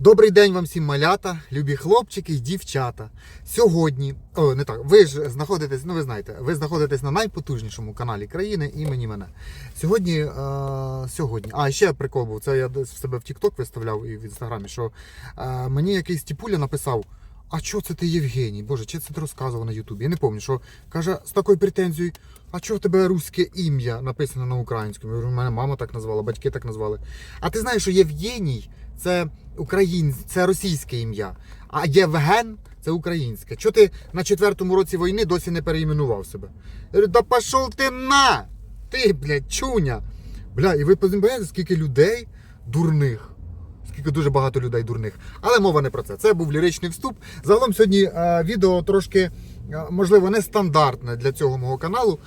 Добрий день вам всім малята, любі хлопчики і дівчата. Сьогодні, о, не так, ви ж знаходитесь, ну ви знаєте, ви знаходитесь на найпотужнішому каналі країни імені мене. Сьогодні, е, сьогодні, а ще прикол був, це я в себе в TikTok виставляв і в інстаграмі, що е, мені якийсь тіпуля написав. А чого це ти Євгеній? Боже, чи це ти розказував на Ютубі? Я не пам'ятаю, що каже з такою претензією, а чого в тебе руське ім'я написано на українському? Говорю, мене мама так назвала, батьки так назвали. А ти знаєш, що Євгеній це україн... це російське ім'я, а Євген це українське. Чого ти на четвертому році війни досі не переіменував себе? Я говорю, да пішов ти на! Ти, блядь, чуня! Бля, і ви розумієте, скільки людей дурних. Скільки дуже багато людей дурних. Але мова не про це. Це був ліричний вступ. Загалом сьогодні е, відео трошки, е, можливо, нестандартне для цього мого каналу.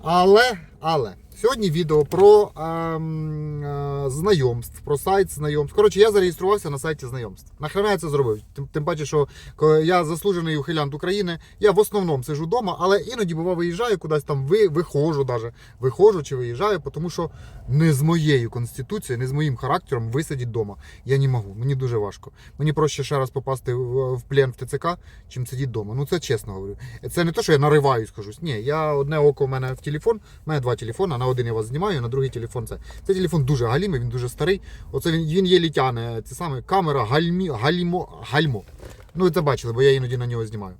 Але, але сьогодні відео про ем, е, знайомств, про сайт знайомств. Коротше, я зареєструвався на сайті знайомств. Нахрена я це зробив? Тим, тим паче, що я заслужений ухилянт України. Я в основному сижу вдома, але іноді бува виїжджаю кудись там, ви, виходжу даже. Виходжу чи виїжджаю, тому що не з моєю конституцією, не з моїм характером висидіти вдома. Я не можу, мені дуже важко. Мені проще ще раз попасти в, в плен в ТЦК, чим сидіти вдома. Ну це чесно говорю. Це не те, що я нариваюсь, кажусь. Ні, я одне око в мене в телефон, в мене два телефони, один я вас знімаю, на другий телефон це. Цей телефон дуже галімий, він дуже старий. Оце він, він є літяне. Це саме камера гальмі, гальмо, гальмо. Ну ви це бачили, бо я іноді на нього знімаю.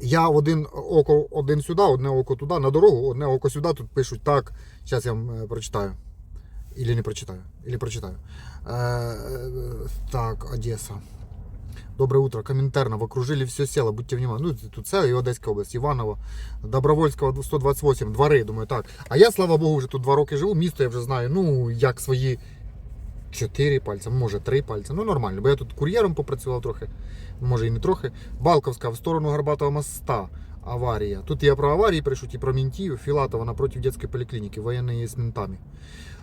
Я один око один сюди, одне око туди, на дорогу, одне око сюди. Тут пишуть так. Зараз я вам е, прочитаю. Или не прочитаю. Или прочитаю. Э, э, так, Одесса. Доброе утро. Коминтерново. Окружили все село. Будьте внимательны. Ну, тут це і Одеська область, Іваново, Добровольського 128, двори. Думаю, так. А я, слава Богу, вже тут два роки живу. Місто я вже знаю, ну, як свої чотири пальця, може три пальця. Ну, нормально. Бо я тут кур'єром попрацював трохи, може і не трохи. Балковська в сторону Горбатого моста. Аварія. Тут я про аварії пишу, і про ментів. Філатова напротив детської поліклініки, воєнної з ментами.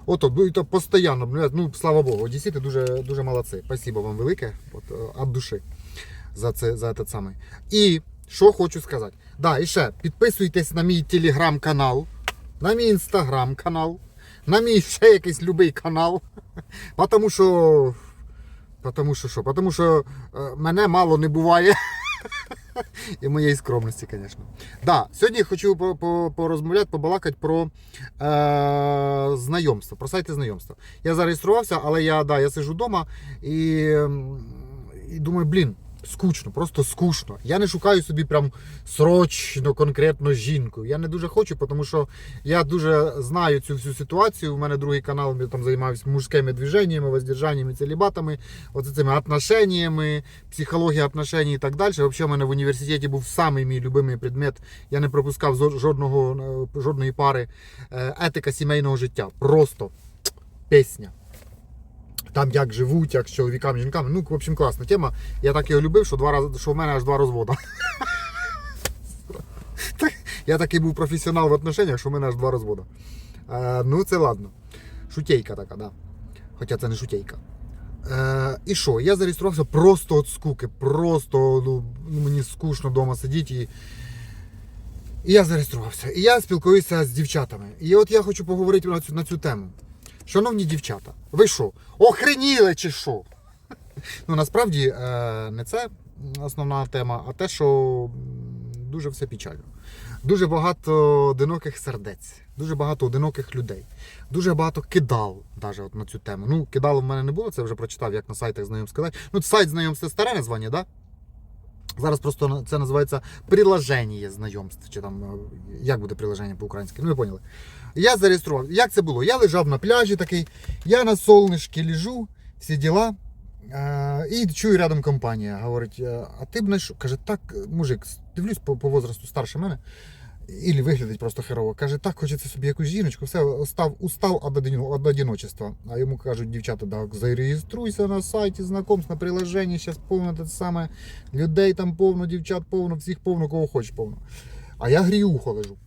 Ото, і то постійно, ну, ну слава Богу, одесіти дуже, дуже молодці. Спасибо вам велике от, е, від душі за це за этот самий. І що хочу сказати. Да, і ще підписуйтесь на мій телеграм-канал, на мій інстаграм-канал, на мій ще якийсь любий канал. Потому що. Потому що що? Потому що е, мене мало не буває. І моєї скромності, звісно. Да, сьогодні я хочу по- по- порозмовляти, побалакати про е, знайомство, про сайти знайомства. Я зареєструвався, але я, да, я сижу вдома і, і думаю, блін, скучно, просто скучно. Я не шукаю собі прям срочно, конкретно жінку. Я не дуже хочу, тому що я дуже знаю цю всю ситуацію. У мене другий канал, я там займаюся мужськими движеннями, воздержаннями, целібатами, оце цими отношеннями, психологія отношень і так далі. Взагалі, у мене в університеті був самий мій любимий предмет. Я не пропускав жодного, е, жодної пари е, етика сімейного життя. Просто пісня. Там як живуть, як з чоловіками, жінками. Ну, в общем, класна тема. Я так його любив, що, два рази, що в мене аж два розвода. Так, Я такий був професіонал в отношеннях, що в мене аж два розвода. Е, ну, це ладно. Шутейка така, да. Хоча це не шутейка. Е, і що? Я зареєструвався просто від скуки. Просто ну, ну, мені скучно вдома сидіти. І... і я зареєструвався. І я спілкуюся з дівчатами. І от я хочу поговорити на цю, на цю тему. Шановні дівчата, ви що? Охреніли чи що? Ну насправді е, не це основна тема, а те, що дуже все печально. Дуже багато одиноких сердець, дуже багато одиноких людей, дуже багато кидал навіть от на цю тему. Ну, кидал в мене не було, це вже прочитав, як на сайтах знайомств сказати. Ну, сайт знайомств це старе названня, так? Да? Зараз просто це називається приложення знайомств. Чи там е, як буде приложення по-українськи? Ну ви поняли. Я зареєстрував. Як це було? Я лежав на пляжі такий, я на солнышке лежу, всі діла. Е, і чую рядом компанія. Говорить, е, а ти б знайшов. Каже, так, мужик, дивлюсь по, по возрасту старше мене. Ілі виглядить просто херово. Каже, так, хочеться собі якусь жіночку, все, устав, устав від одиночества. А йому кажуть, дівчата, так, зареєструйся на сайті знакомств, на приложенні, зараз повно те саме. Людей там повно, дівчат повно, всіх повно, кого хочеш повно. А я гріюхо лежу.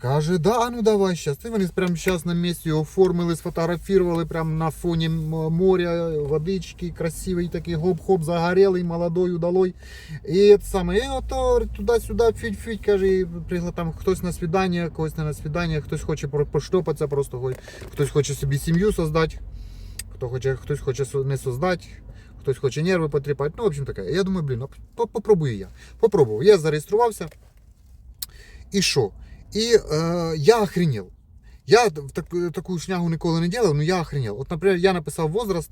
Каже, да, ну давай щас. І вони прямо зараз на місці оформили, сфотографували прямо на фоні моря, водички, красивий такий гоп-хоп, загорелий, молодой, удалой. І саме, і ото туди-сюди, фють-фють, каже, і пригла- там хтось на свідання, когось не на свідання, хтось хоче поштопатися, просто хтось хоче собі сім'ю создати, хто хоче, хтось хоче не создати. хтось хоче нерви потріпати. Ну, в общем таке. Я думаю, блін, ну, по- попробую я. Попробував. Я зареєструвався. І що? І е, я охренел. Я так, таку шнягу ніколи не делав, але я охренел. От, наприклад, я написав возраст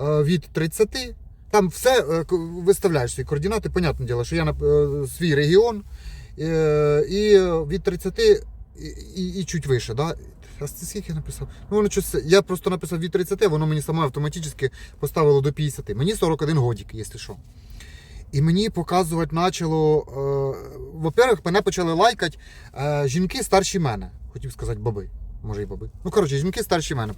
е, від 30, там все е, виставляєш свої координати, понятне діло, що я е, свій регіон е, і від 30 і, і, і чуть вище. Да? А скільки я написав? Ну, воно щось, я просто написав від 30, воно мені саме автоматично поставило до 50. Мені 41 годик, якщо що. І мені показувати почало. Е, во-первых, мене почали лайкати е, жінки старші мене. Хотів сказати баби. Може і баби. Ну, коротше, жінки старші мене.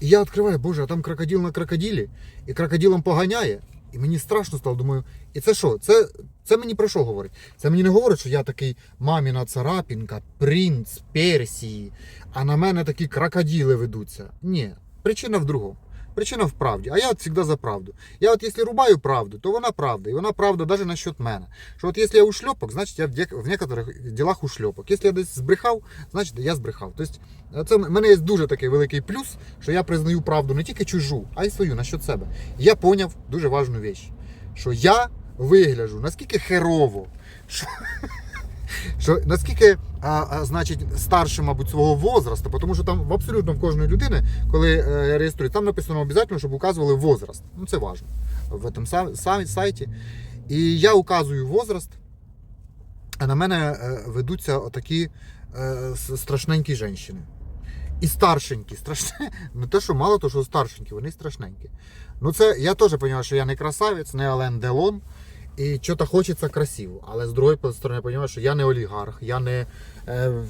І я відкриваю, боже, а там крокодил на крокодилі, і крокодилом поганяє. І мені страшно стало, думаю, і це що? Це, це мені про що говорить? Це мені не говорить, що я такий маміна царапінка, принц Персії, а на мене такі крокодили ведуться. Ні, причина в другому. Причина в правді. А я от завжди за правду. Я от якщо рубаю правду, то вона правда. І вона правда навіть насчет мене. Що от якщо я ушльопок, значить я в, некоторих ділах ушльопок. Якщо я десь збрехав, значить я збрехав. Тобто це в мене є дуже такий великий плюс, що я признаю правду не тільки чужу, а й свою насчет себе. Я поняв дуже важну річ, що я вигляджу наскільки херово, що, що наскільки а, а, значить старше, мабуть, свого возрасту, тому що там в абсолютно в кожної людини, коли е, реєструють, там написано обов'язково, щоб указували возраст. Ну це важливо в цьому са- са- сайті. І я указую возраст, а на мене е, ведуться отакі е, страшненькі жінки. І старшенькі, страшне. Не те, що мало, то що старшенькі, вони страшненькі. Ну, це я теж розумію, що я не красавець, не Ален Делон. І що-то хочеться красиво. Але з другої сторони, я розумію, що я не олігарх, я не, е,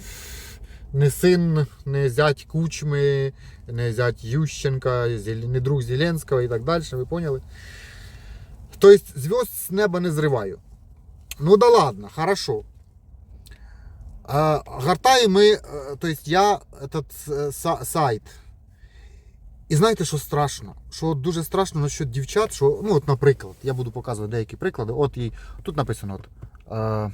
не син, не зять Кучми, не зять Ющенка, Зель- не друг Зеленського і так далі. Ви поняли? Тобто зв'язок з неба не зриваю. Ну да ладно, хорошо. А, гортаем мы, э, то есть я этот э, са- сайт. І знаєте, що страшно? Що дуже страшно насчет дівчат, що, ну от, наприклад, я буду показувати деякі приклади. От їй тут написано: от, е,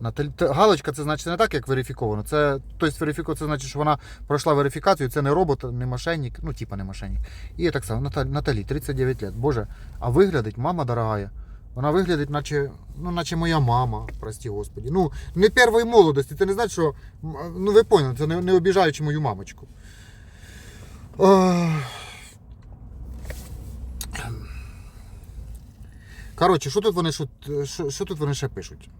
Наталі- галочка це значить не так, як верифіковано. Це, тобто верифіковано, це значить, що вона пройшла верифікацію, це не робот, не мошенник, ну, типа не мошенник. І так само, Наталі, Наталі 39 років. Боже, а виглядить, мама дорогая. Вона виглядить, наче, ну, наче моя мама, прості господі. Ну, не першої молодості. Це не значить, що. Ну, ви поняли, це не, не обіжаючи мою мамочку. Коротше, що тут вони що, що, тут вони ще пишуть?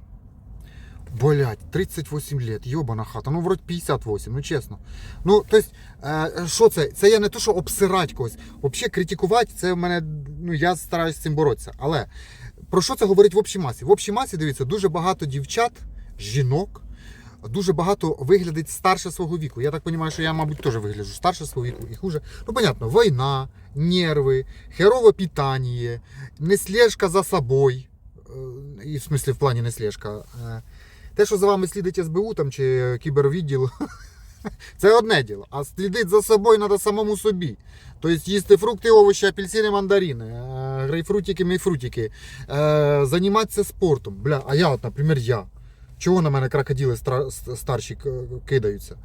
Блять, 38 лет, йобана хата. Ну, вроді 58, ну чесно. Ну, тобто, е, що це? Це я не то, що обсирать когось. Взагалі критикувати, це в мене, ну, я стараюся з цим боротися. Але про що це говорить в общій масі? В общій масі, дивіться, дуже багато дівчат, жінок, дуже багато виглядить старше свого віку. Я так розумію, що я, мабуть, теж вигляджу старше свого віку і хуже. Ну, понятно, війна, нерви, херове питання, не слежка за собою. Е, І в смислі в плані не слежка. Е, Те, що за вами слідить СБУ там, чи кібервідділ, це одне діло. А слідити за собою треба самому собі. Тобто їсти фрукти, овочі, апельсини, мандарини, е, грейпфрутики, мейфрутики, займатися спортом. Бля, а я, от, наприклад, я. Чого на мене крокодили старші кидаються?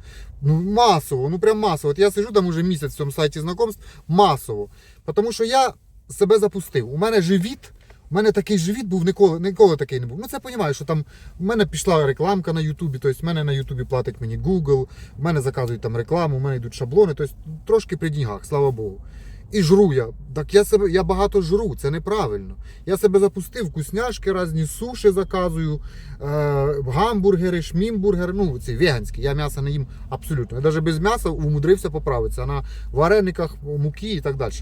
Ну, масово, ну прям масово. От я сижу там уже місяць в цьому сайті знайомств, масово. Тому що я себе запустив. У мене живіт, у мене такий живіт був ніколи, ніколи такий не був. Ну це розумію, що там в мене пішла рекламка на Ютубі, тобто в мене на Ютубі платить мені Google, в мене заказують там рекламу, у мене йдуть шаблони, тобто трошки при деньгах, слава Богу. І жру я. Так я себе я багато жру, це неправильно. Я себе запустив, вкусняшки різні, суші заказую, е, гамбургери, шмімбургери, ну ці веганські. Я м'ясо не їм абсолютно. Я навіть без м'яса умудрився поправитися на варениках, муки і так далі.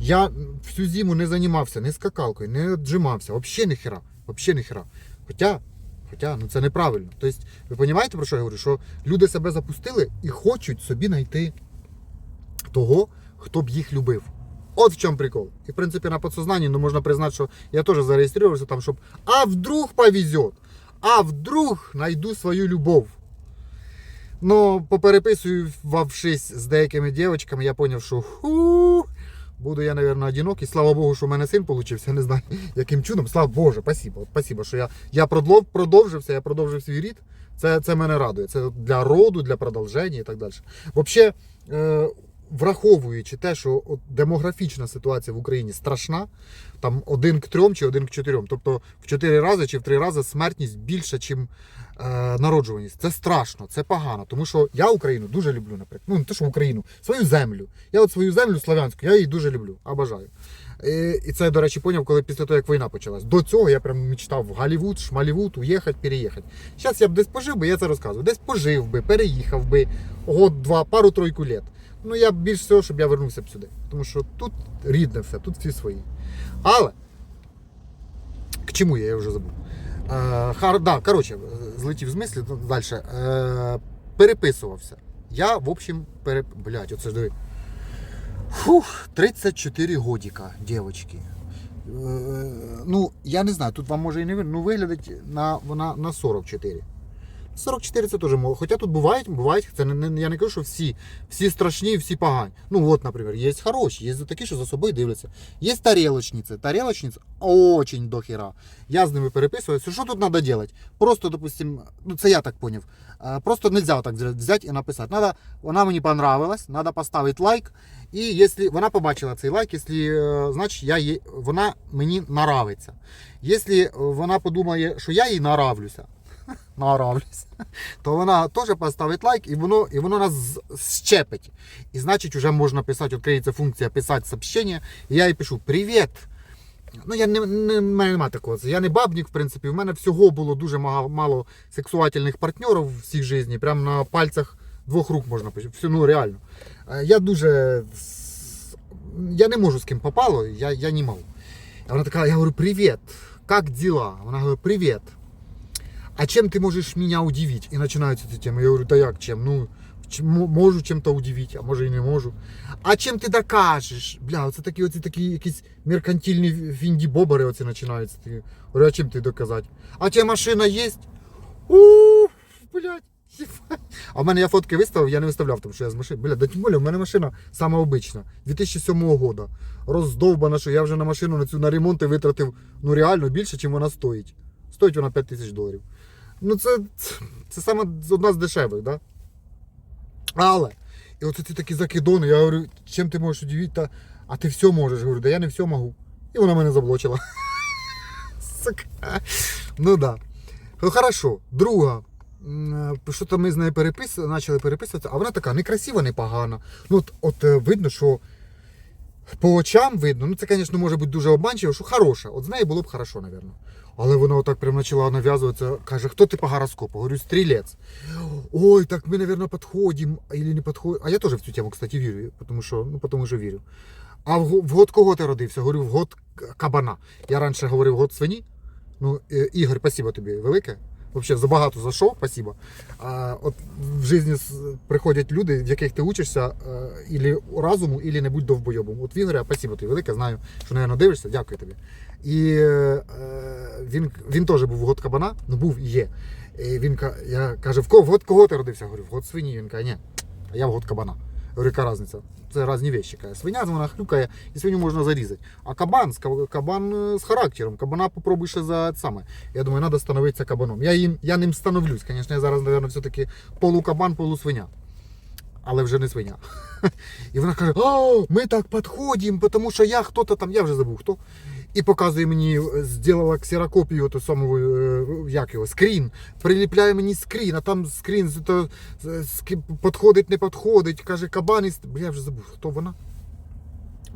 Я всю зиму не займався ні скакалкою, не віджимався, взагалі ні хера. Взагалі ні хера. Хоча, хоча ну це неправильно. Тобто, ви розумієте, про що я говорю? Що люди себе запустили і хочуть собі знайти того, хто б їх любив. От в чому прикол. І в принципі на підсознанні ну, можна признати, що я теж зареєструвався там, щоб а вдруг повезет, а вдруг найду свою любов. Ну, попереписувавшись з деякими дівчатками, я зрозумів, що ху, буду я, мабуть, одинокий. Слава Богу, що в мене син получився. Не знаю, яким чудом. Слава Боже, спасибо. Спасибо, що я, я продлов, продовжився, я продовжив свій рід. Це, це мене радує. Це для роду, для продовження і так далі. Взагалі, враховуючи те, що демографічна ситуація в Україні страшна, там один к трьом чи один к чотирьом, тобто в чотири рази чи в три рази смертність більша, ніж е, народжуваність. Це страшно, це погано. Тому що я Україну дуже люблю, наприклад. Ну, не те, що Україну, свою землю. Я от свою землю славянську, я її дуже люблю, обожаю. І, це, до речі, поняв, коли після того, як війна почалась. До цього я прям мечтав в Голлівуд, Шмалівуд, уїхати, переїхати. Зараз я б десь пожив би, я це розказую. Десь пожив би, переїхав би год-два, пару-тройку літ. Ну я б більш всього, щоб я вернувся б сюди. Тому що тут рідне все, тут всі свої. Але к чому я, я вже забув. Е, хар, да, коротше, злетів з мислі далі. Е, переписувався. Я, в общем, переп... Блять, оце ж диви. Фух, 34 годика, дівчатки. Е, ну, я не знаю, тут вам може і не видно, ну виглядить на, вона на 44. 44 це теж мало. Хоча тут бувають, бувають, це не, не, я не кажу, що всі, всі страшні, всі погані. Ну от, наприклад, є хороші, є такі, що за собою дивляться. Є тарелочниці. Тарелочниць очень дохера. Я з ними переписуюся. Що тут треба робити? Просто, допустим, ну це я так поняв. е, Просто нельзя так взяти і написати. Надо, вона мені понравилась, треба поставити лайк. І якщо вона побачила цей лайк, якщо, е, значить я їй, вона мені нравиться. Якщо вона подумає, що я їй наравлюся, наравлюся, то вона теж поставить лайк і воно, і воно нас щепить. І значить, вже можна писати, відкриється функція писати сообщення. І я їй пишу Привіт. Ну, я не, не, мене немає такого. Я не бабник, в принципі. У мене всього було дуже мало, сексуальних партнерів в всій житті. Прямо на пальцях двох рук можна. Все, ну реально. Е, Я дуже. Я не можу з ким попало, я, я не можу. Вона така, я говорю, привіт, як дела? Вона говорить, привіт А чем ты можешь меня удивить? И начинаются эти темы. Я говорю, да як чем? Ну, чем- мо- можу чем-то удивить, а може і не можу. А чим ти докажеш? Бля, оце такі, оці такі якісь меркантильні фінді-бобери оці починаються. Ти, говорю, а чим ти доказати? А тебе машина є? Ууу, блядь. їбать. А в мене я фотки виставив, я не виставляв, тому що я з машини. Бля, да тим більше, в мене машина сама обична. 2007 года. Роздовбана, що я вже на машину на цю на ремонт витратив ну реально більше, ніж вона стоїть. Стоїть вона 5 тисяч доларів. Ну це, це, саме одна з дешевих, да? Але, і оце ці такі закидони, я говорю, чим ти можеш удивити, та, а ти все можеш. Говорю, да я не все можу. І вона мене заблочила. Ну да. Ну хорошо. Друга. Е, Що-то ми з нею перепис... почали переписуватися, а вона така некрасива, непогана. Ну, от, от е, видно, що по очам видно, ну це, звісно, може бути дуже обманчиво, що хороша. От з нею було б хорошо, напевно. Але вона отак прям почала нав'язуватися, каже, хто ти по гороскопу? Говорю, стрілець. Ой, так ми, мабуть, підходимо, или не підходимо. А я теж в цю тему, кстати, вірю, тому що, ну, тому що вірю. А в, в год кого ти родився? Говорю, в год кабана. Я раніше говорив год свині. Ну, е, Ігор, спасибо тобі велике. Взагалі, забагато за що, спасибо. А, от в житті приходять люди, в яких ти учишся, е, ілі разуму, ілі не будь довбойобом. От Ігоря, спасибо тобі велике, знаю, що, напевно, дивишся, дякую тобі. І е, він, він теж був в год кабана, ну був і є. І він я каже, в кого, в год кого ти родився? Говорю, в год свині. Він каже, ні, а я в год кабана. Я говорю, яка різниця? Це різні речі. Свиня вона хрюкає, і свиню можна зарізати. А кабан, кабан е, з характером, кабана попробуй ще за саме. Я думаю, треба становитися кабаном. Я, їм, я ним становлюсь. Звісно, я зараз, мабуть, все-таки полукабан, полусвиня. Але вже не свиня. І вона каже: О, ми так підходимо, тому що я хто-то там, я вже забув хто. І показує мені, е, зробила ксерокопію ту саму, е, як його, скрін. Приліпляє мені скрін, а там скрін то, підходить, не підходить. Каже, кабан. Бля, я вже забув, хто вона.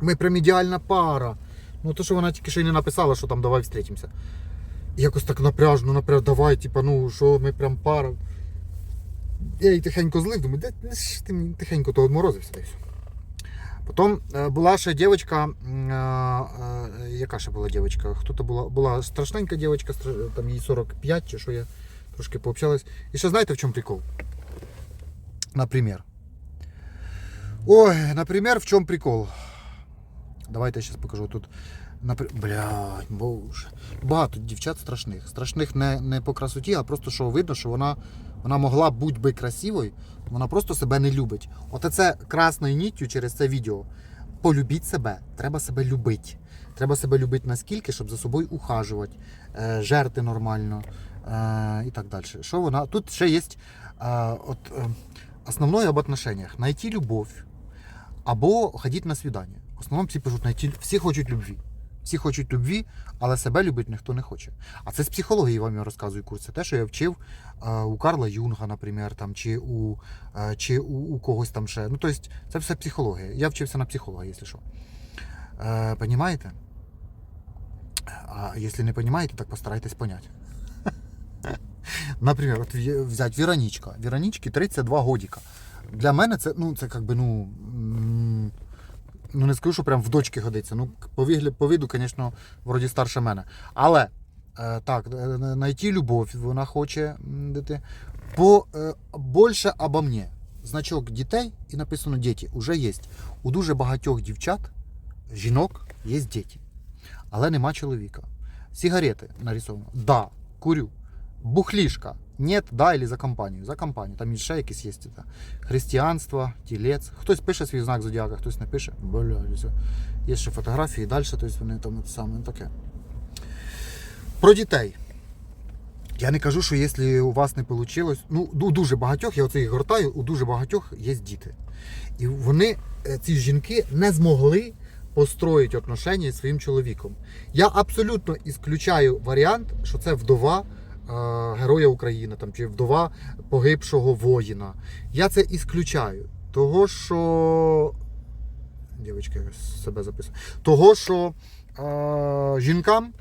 Ми прям ідеальна пара. Ну то, що вона тільки що й не написала, що там давай встретимося. І якось так напряжно, напряж, давай, типа, ну що ми прям пара. Я її тихенько злив, думаю, де ти тихенько то одморозився десь. Потім е, була ще дівчинка, е, е, яка ще була дівчинка? Хто то була? Була страшненька дівчинка, там їй 45 чи що я трошки пообщалась. І ще знаєте в чому прикол? Например. Ой, например, в чому прикол? Давайте я зараз покажу тут. Напри... Блядь, боже. Багато дівчат страшних. Страшних не, не по красоті, а просто що видно, що вона, вона могла бути би красивою, вона просто себе не любить. От це красною ніттю через це відео. Полюбіть себе, треба себе любити. Треба себе любити наскільки, щоб за собою ухажувати, е, жерти нормально е, і так далі. Що вона? Тут ще є е, от, е, основное об отношениях. Найти любовь, або ходіть на свідання. В основному всі пишуть знайти, всі хочуть любві. Всі хочуть любві, але себе любити ніхто не хоче. А це з психології вам я розказую курс. Це те, що я вчив е, у Карла Юнга, наприклад, там, чи, у, е, чи у, у когось там ще. Ну, тобто, це все психологія. Я вчився на психолога, якщо що. Е, Понімаєте? А якщо не розумієте, так постарайтесь поняти. Наприклад, от взять Віронічка. Віронічки 32 годіка. Для мене це, ну, це як би, ну. Ну, не скажу, що прям в дочки годиться. Ну, по, вигляд, по виду, звісно, вроді старше мене. Але е, так, е, знайти любов вона хоче дити. По, е, більше обо мені. Значок дітей і написано діти вже є. У дуже багатьох дівчат, жінок, є діти. Але нема чоловіка. Сигарети нарисовано. Да, курю. Бухлішка. Нет, да, или за компанію. За компанію. Там ще якісь є. Це. Християнство, тілець. Хтось пише свій знак зодіака, хтось не пише. Бля. Є ще фотографії, далі, тобто вони там саме таке. Про дітей. Я не кажу, що якщо у вас не вийшло, ну у дуже багатьох, я оце їх гортаю, у дуже багатьох є діти. І вони, е, ці жінки, не змогли построїти отношення зі своїм чоловіком. Я абсолютно ісключаю варіант, що це вдова Героя України там, чи вдова погибшого воїна. Я це ісключаю. Того, що. Дівчатка, я себе записую. Того, що е, жінкам,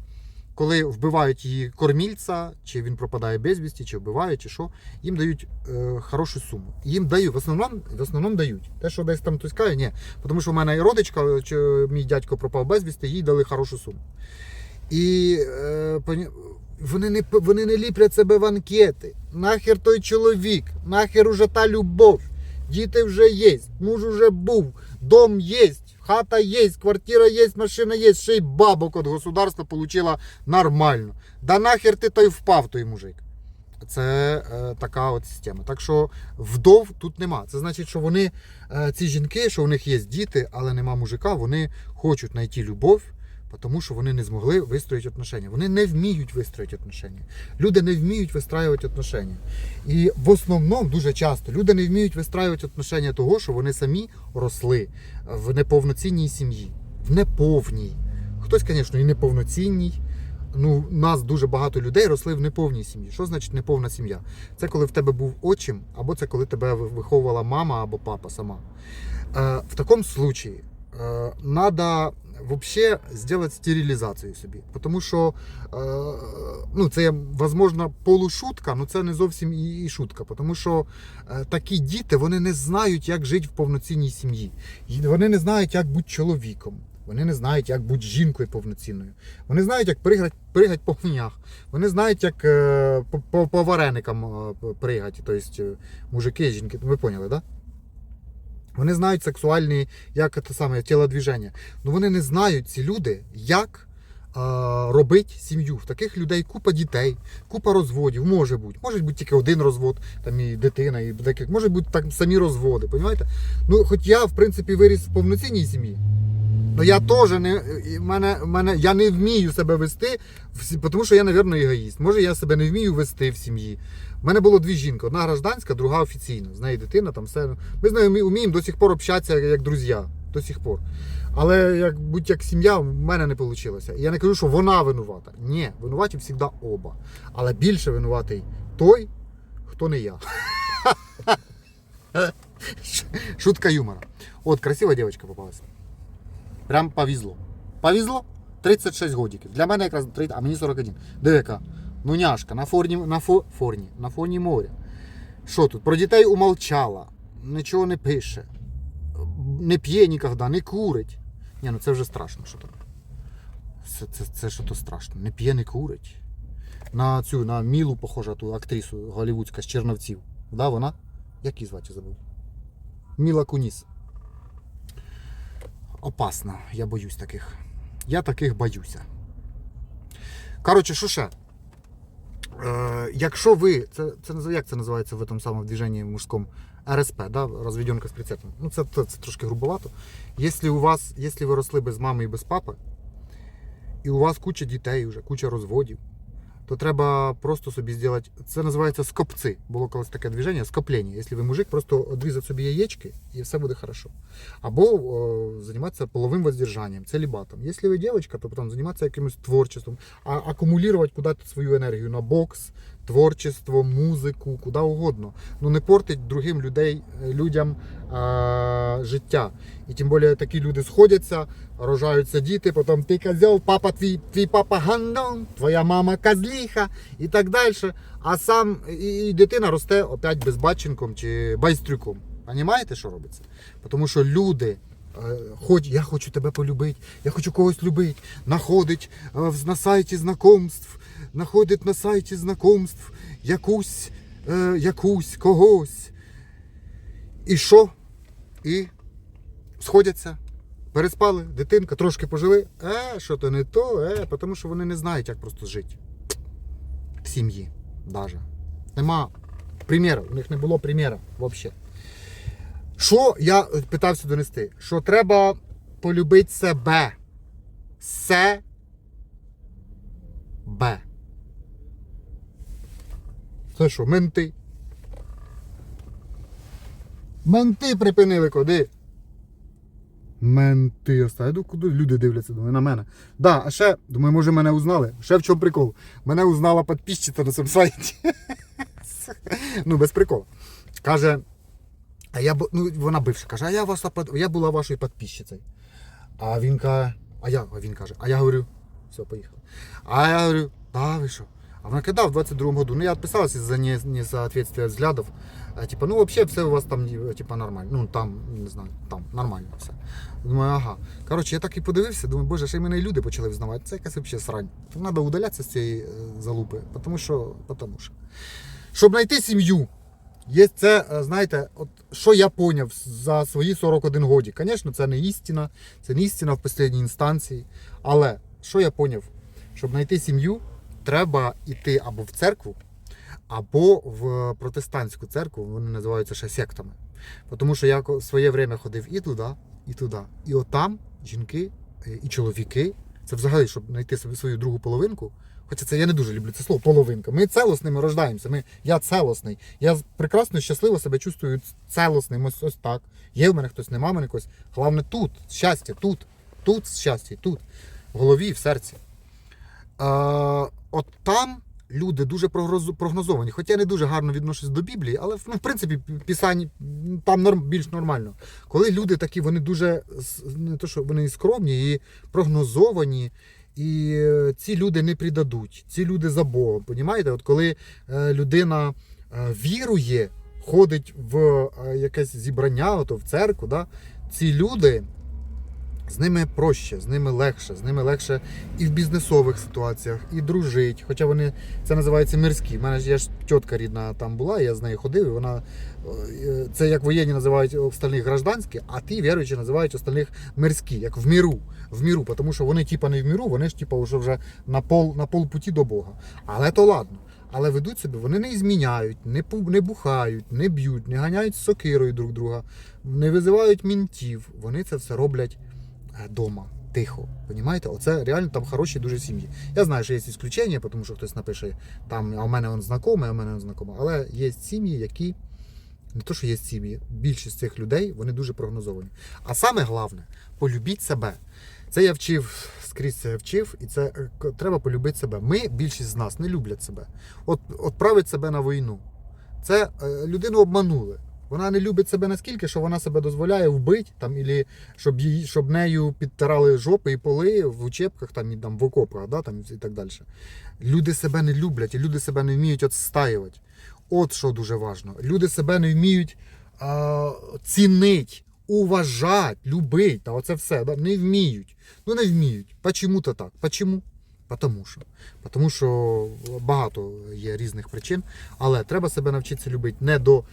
коли вбивають її кормільця, чи він пропадає безвісті, чи вбивають, чи що, їм дають е, хорошу суму. Їм дають, в основному, в основному дають. Те, що десь там хтось каже, ні. Тому що в мене і родичка, чи мій дядько пропав безвісти, їй дали хорошу суму. І е, вони, не, вони не ліплять себе в анкети. Нахер той чоловік, нахер уже та любов. Діти вже є, муж уже був, дом є, хата є, квартира є, машина є, ще й бабок від государства отримала нормально. Да нахер ти той впав, той мужик. Це е, така от система. Так що вдов тут нема. Це значить, що вони, е, ці жінки, що у них є діти, але нема мужика, вони хочуть знайти любов, тому що вони не змогли вистроїти отношення. Вони не вміють вистроїти отношення. Люди не вміють вистраювати отношення. І в основному дуже часто люди не вміють вистраювати отношення того, що вони самі росли в неповноцінній сім'ї, в неповній. Хтось, звісно, і неповноцінній. Ну, нас дуже багато людей росли в неповній сім'ї. Що значить неповна сім'я? Це коли в тебе був отчим, або це коли тебе виховувала мама або папа сама. Е, в такому случаї надо вообще зробити стерилізацію собі. Тому що е, ну, це, возможно, полушутка, але це не зовсім і, шутка. Тому що е, такі діти вони не знають, як жити в повноцінній сім'ї. Вони не знають, як бути чоловіком. Вони не знають, як бути жінкою повноцінною. Вони знають, як пригати, пригати по хунях. Вони знають, як е, по, по, по вареникам пригати. Тобто мужики і жінки. Ви поняли, так? Да? Вони знають сексуальні, як це саме тілодвіження. Ну вони не знають ці люди, як е, робить сім'ю. В таких людей купа дітей, купа розводів. Може бути. Може бути тільки один розвод, там і дитина, і декілька. Може бути так самі розводи. Понімаєте? Ну, хоч я, в принципі, виріс в повноцінній сім'ї. Ну я теж не мене, мене я не вмію себе вести, тому що я, мабуть, егоїст. Може, я себе не вмію вести в сім'ї. У мене було дві жінки: одна гражданська, друга офіційна. З нею дитина, там все. Ми з нею вміємо до сих пор общатися як друзі. До сих пор. Але як будь як сім'я, в мене не вийшло. Я не кажу, що вона винувата. Ні, винуваті завжди оба. Але більше винуватий той, хто не я. Шутка юмора. От, красива дівчинка попалася. Прям повезло. Повезло? 36 годиків. Для мене якраз 30, а мені 41. Диви яка. Ну няшка, на форні, на фо, форні, на фоні моря. Що тут? Про дітей умолчала. Нічого не пише. Не п'є ніколи, не курить. Ні, ну це вже страшно, що там. Це, це, це що то страшно. Не п'є, не курить. На цю, на Мілу, похожа ту актрису голівудська з Черновців. Да, вона? Як її звати забув? Міла Куніс. Опасно, я боюсь таких. Я таких боюся. Коротше, що ще? Е, якщо ви, це, це як це називається в тому самому движенні мужському РСП, да? розведенка з прицепом. Ну, це, це, це трошки грубовато. Якщо у вас, якщо ви росли без мами і без папи, і у вас куча дітей вже, куча розводів, то треба просто собі зробити. Це називається скопці. Було колись таке движення, скоплення. Якщо ви мужик, просто відрізати собі яєчки і все буде хорошо. Або о, займатися половим воздержанням, целібатом. Якщо ви дівчинка, то потім займатися якимось творчеством, а акумулювати куди-то свою енергію на бокс, творчество, музику, куди угодно. Ну не портить другим людей, людям а, життя. І тим більше такі люди сходяться, рожаються діти, потім ти козел, папа твій, твій папа гандон, твоя мама козліха і так далі. А сам і, і дитина росте опять безбатченком чи байстрюком. Понімаєте, що робиться? Тому що люди. е, Хоч я хочу тебе полюбити, я хочу когось любити. Находить е, на сайті знакомств, знаходить на сайті знакомств якусь, е, якусь когось. І що? І сходяться, переспали, дитинка, трошки пожили. Е, що то не то, е, тому що вони не знають, як просто жити. В сім'ї даже. Нема приміру, у них не було приміру взагалі. Що я питався донести? Що треба полюбити себе. Себе. Це що, менти? Менти припинили куди? Менти оставили. Ну, куди люди дивляться, думаю, на мене. Да, а ще, думаю, може мене узнали. Ще в чому прикол? Мене узнала підписчиця на цьому сайті. ну, без приколу. Каже, а я ну, вона бивша, каже, а я, під- я була вашою підписчицею. А він каже, а я, а він каже, а я говорю, все, поїхав. А я говорю, да, ви що? А вона да, в 22-му году. Ну, я відписалася за не, несоответствие взглядов. А, типа, ну, вообще все у вас там, типа, нормально. Ну, там, не знаю, там, нормально все. Думаю, ага. Коротше, я так і подивився, думаю, боже, ще й мене і люди почали взнавати. Це якась взагалі срань. Треба удалятися з цієї е, залупи, тому що, тому що. Щоб знайти сім'ю, Є це, е, знаєте, от що я поняв за свої 41 годі. Звісно, це не істина, це не істина в останній інстанції. Але що я поняв? Щоб знайти сім'ю, треба йти або в церкву, або в протестантську церкву, вони називаються ще сектами. Тому що я ко- своє время ходив і туди, і туди. І отам жінки е, і чоловіки, це взагалі, щоб знайти собі свою другу половинку. Хоча це я не дуже люблю це слово половинка. Ми целосними рождаємося. Ми, я целосний. Я прекрасно щасливо себе чувствую целосним. Ось ось так. Є в мене хтось, нема в мене когось. Головне тут, щастя, тут, тут щастя, тут, в голові, в серці. Люди дуже прогнозовані. Хоча я не дуже гарно відношусь до Біблії, але ну, в принципі писань м, там норм, більш нормально. Коли люди такі, вони дуже не то, що вони скромні і прогнозовані. І е, ці люди не предадуть, ці люди за Богом. Понімаєте? От коли е, людина е, вірує, ходить в якесь зібрання, ото в церкву, да, ці люди з ними проще, з ними легше, з ними легше і в бізнесових ситуаціях, і дружить. Хоча вони це називається мирські. У мене ж є ж тітка рідна там була, я з нею ходив, і вона е, це як воєнні називають остальних гражданські, а ті віруючі називають остальних мирські, як в міру. В міру, тому що вони типа не в міру, вони ж типа вже вже на пол на полпуті до Бога. Але то ладно. Але ведуть себе, вони не зміняють, не не бухають, не б'ють, не ганяють сокирою друг друга, не визивають мінтів. Вони це все роблять вдома, тихо. Понімаєте? Оце реально там хороші дуже сім'ї. Я знаю, що є ісключення, тому що хтось напише там, а в мене він знайомий, а в мене він знайомий. Але є сім'ї, які не то, що є сім'ї, більшість цих людей вони дуже прогнозовані. А саме головне, полюбіть себе. Це я вчив скрізь це я вчив, і це е, треба полюбити себе. Ми, більшість з нас, не люблять себе. От відправить себе на війну. Це е, людину обманули. Вона не любить себе наскільки, що вона себе дозволяє вбити, там, ілі, щоб, її, щоб нею підтирали жопи і поли в учебках, там, і, там, в окопах, да, там, і так далі. Люди себе не люблять, і люди себе не вміють відстаювати. От що дуже важливо. Люди себе не вміють а, цінити, уважати, любити, та оце все. Да? Не вміють. Ну не вміють. Почому-то так? Почому? Потому що. Тому що багато є різних причин, але треба себе навчитися любити не до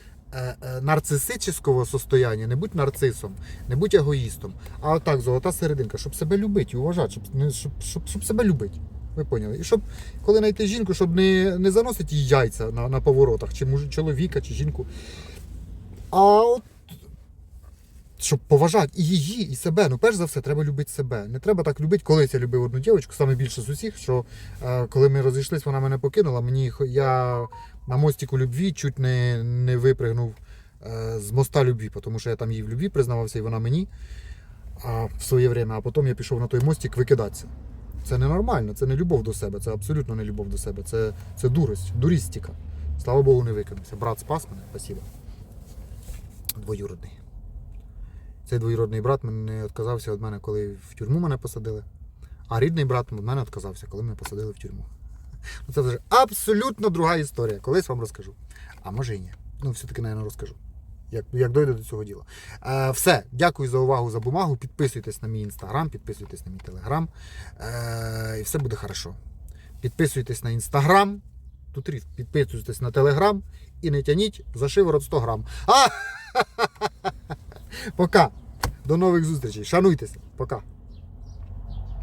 нарцисичного состояння, не будь нарцисом, не будь егоїстом, а отак, золота серединка, щоб себе любити уважати, щоб, щоб, щоб, щоб себе любити. Ви поняли? І щоб, коли знайти жінку, щоб не, не заносити їй яйця на, на поворотах, чи муж, чоловіка, чи жінку. А от щоб поважати і її, і себе. Ну, перш за все, треба любити себе. Не треба так любити. Колись я любив одну дівчинку, саме більше з усіх, що е, коли ми розійшлись, вона мене покинула. Мені я на мостику любві чуть не, не випригнув е, з моста любві, тому що я там їй в любві признавався, і вона мені а, в своє время, а потім я пішов на той мостик викидатися. Це ненормально, це не любов до себе, це абсолютно не любов до себе. Це, це дурость, дурістика. Слава Богу, не викинувся. Брат спас мене, спасибо. Двоюродний. Цей двоюродний брат мене відказався від мене, коли в тюрму мене посадили. А рідний брат від мене відказався, коли мене посадили в тюрму. Ну, Це вже абсолютно друга історія. Колись вам розкажу. А може і ні. Ну, все-таки, мабуть, розкажу. Як, як дойде до цього діла. Е, все, дякую за увагу за бумагу. Підписуйтесь на мій інстаграм, підписуйтесь на мій телеграм. Е, і все буде хорошо. Підписуйтесь на інстаграм. Тут підписуйтесь на телеграм і не тяніть за шиворот 100 грам. А! Пока. До нових зустрічей. Шануйтеся. Пока.